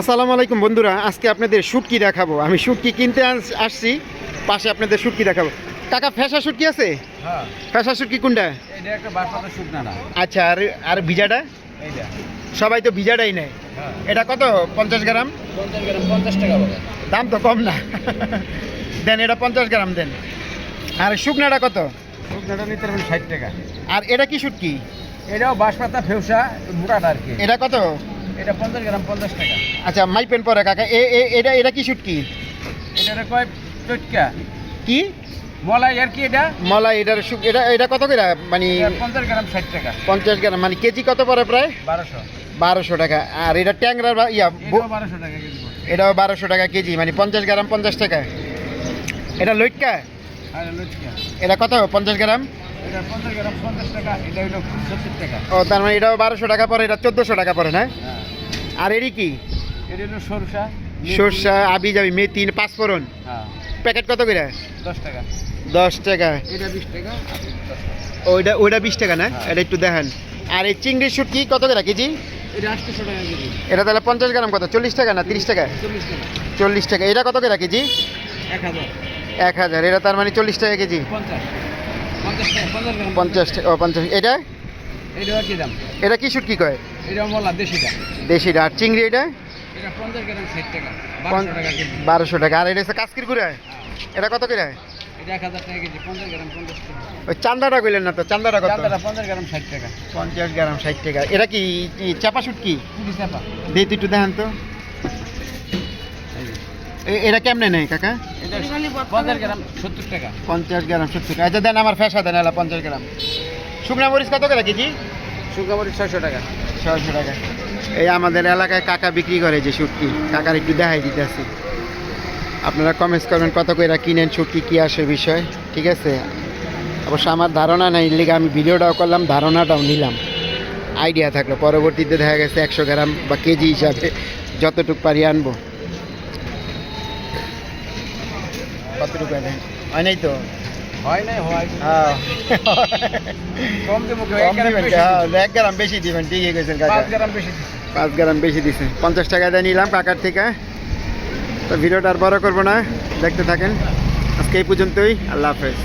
আসসালামু আলাইকুম বন্ধুরা আজকে আপনাদের শুটকি দেখাবো। আমি শুটকি কিনতে আস- আসছি পাশে আপনাদের শুটকি দেখাবো। কাকা ফেসা শুটকি আছে? হ্যাঁ। ফেসা শুটকি কোনটা? আচ্ছা আর আর ভিজাটা? সবাই তো ভিজাটাই নেয়। হ্যাঁ। এটা কত? পঞ্চাশ গ্রাম? পঞ্চাশ টাকা দাম তো কম না। দেন এটা পঞ্চাশ গ্রাম দেন। আর শুকনাটা কত? শুকনাটা নিতে ষাট টাকা। আর এটা কি শুটকি? এটাও বাসপাতা ফেউসা মোটাটা আর কি। এটা কত? এটা পঞ্চাশ গ্রাম পঞ্চাশ টাকা। আচ্ছা মাইপেন পরে কাকা। এ এটা এটা কি শুটকি? এটা কয় চটকা কি? মলাই আর কি এটা? মলাই এটার এটা এটা কত করে? মানে এটা পঞ্চাশ গ্রাম ষাট টাকা। পঞ্চাশ গ্রাম মানে কেজি কত পড়ে প্রায়? বারোশো। বারোশো টাকা। আর এটা ট্যাংরার বা ইয়া বারোশো টাকা কেজি এটাও বারোশো টাকা কেজি মানে পঞ্চাশ গ্রাম পঞ্চাশ টাকা। এটা লইটকা? আর লুচকা এটা কত? পঞ্চাশ গ্রাম? এটা পঞ্চাশ গ্রাম পঞ্চাশ টাকা এটা হলো সত্তর টাকা। ও তার মানে এটাও বারোশো টাকা পরে এটা চোদ্দোশো টাকা পড়ে না? হ্যাঁ। আর এরই কি? এটা হলো সরষা সর্ষা আবি যাবি মেথি পাঁচফোড়ন হ্যাঁ। প্যাকেট কত করে? দশ টাকা। দশ টাকা। এটা বিশ ওইটা ওইটা বিশ টাকা না? হ্যাঁ। এটা একটু দেখেন। আর এই চিংড়ি শুটকি কত করে কেজি? এটা তাহলে পঞ্চাশ গ্রাম কত? চল্লিশ টাকা না তিরিশ টাকা? চল্লিশ টাকা। এটা কত করে কেজি? এক হাজার। এটা তার মানে চল্লিশ টাকা কেজি? পঞ্চাশ। টাকা পঞ্চাশ এটা? এটা কি দাম। এটা কি শুটকি কয়? এটা মলা দেশিটা। দেশিটা। আর চিংড়ি এটা? বারোশো টাকা আর এটা হচ্ছে কাস্কির গুড়া? এটা কত করে? এটা এক হাজার টাকা কেজি পঞ্চাশ গ্রাম পঞ্চাশ টাকা। ওই চান্দাটা কইলেন না তো চান্দাটা কত? পঞ্চাশ গ্রাম ষাট টাকা। পঞ্চাশ গ্রাম ষাট টাকা। এটা কি কি চাপা শুটকি চাপা। দিয়ে একটু দেখান তো। এ- এটা কেমনে নেই কাকা? পঞ্চাশ গ্রাম সত্তর টাকা। পঞ্চাশ গ্রাম সত্তর টাকা। আচ্ছা দেন আমার ফেসা দেন এলা পঞ্চাশ গ্রাম। শুকনা মরিচ কত করে কেজি? শুকামরিচ ছয়শো টাকা। ছয়শো টাকা। এই আমাদের এলাকায় কাকা বিক্রি করে যে শুটকি। কাকার একটু দেখাই দিতেছি। আপনারা কমেন্টস করবেন কত করে কিনেন, শুটকি কী আসে বিষয়, ঠিক আছে? অবশ্য আমার ধারণা নাই লিগে আমি ভিডিওটাও করলাম, ধারণাটাও নিলাম। আইডিয়া থাকল, পরবর্তীতে দেখা গেছে একশো গ্রাম বা কেজি হিসাবে যতটুক পারি আনব। কতটুকু আনেন? হয় নাই তো? হয় নাই হয়। হ্যাঁ। কম দেবো কম এক গ্রাম দিবেন বেশি হ্যাঁ, এক গ্রাম বেশি দিবেন ঠিকই কইছেন কাকা। পাঁচ গ্রাম বেশি দিছি। পাঁচ গ্রাম বেশি দিছে। পঞ্চাশ টাকা দিয়ে নিলাম কাকার থেকে। তো ভিডিওটা আর বড় করব না। দেখতে থাকেন। আজকে এই পর্যন্তই। আল্লাহ হাফেজ।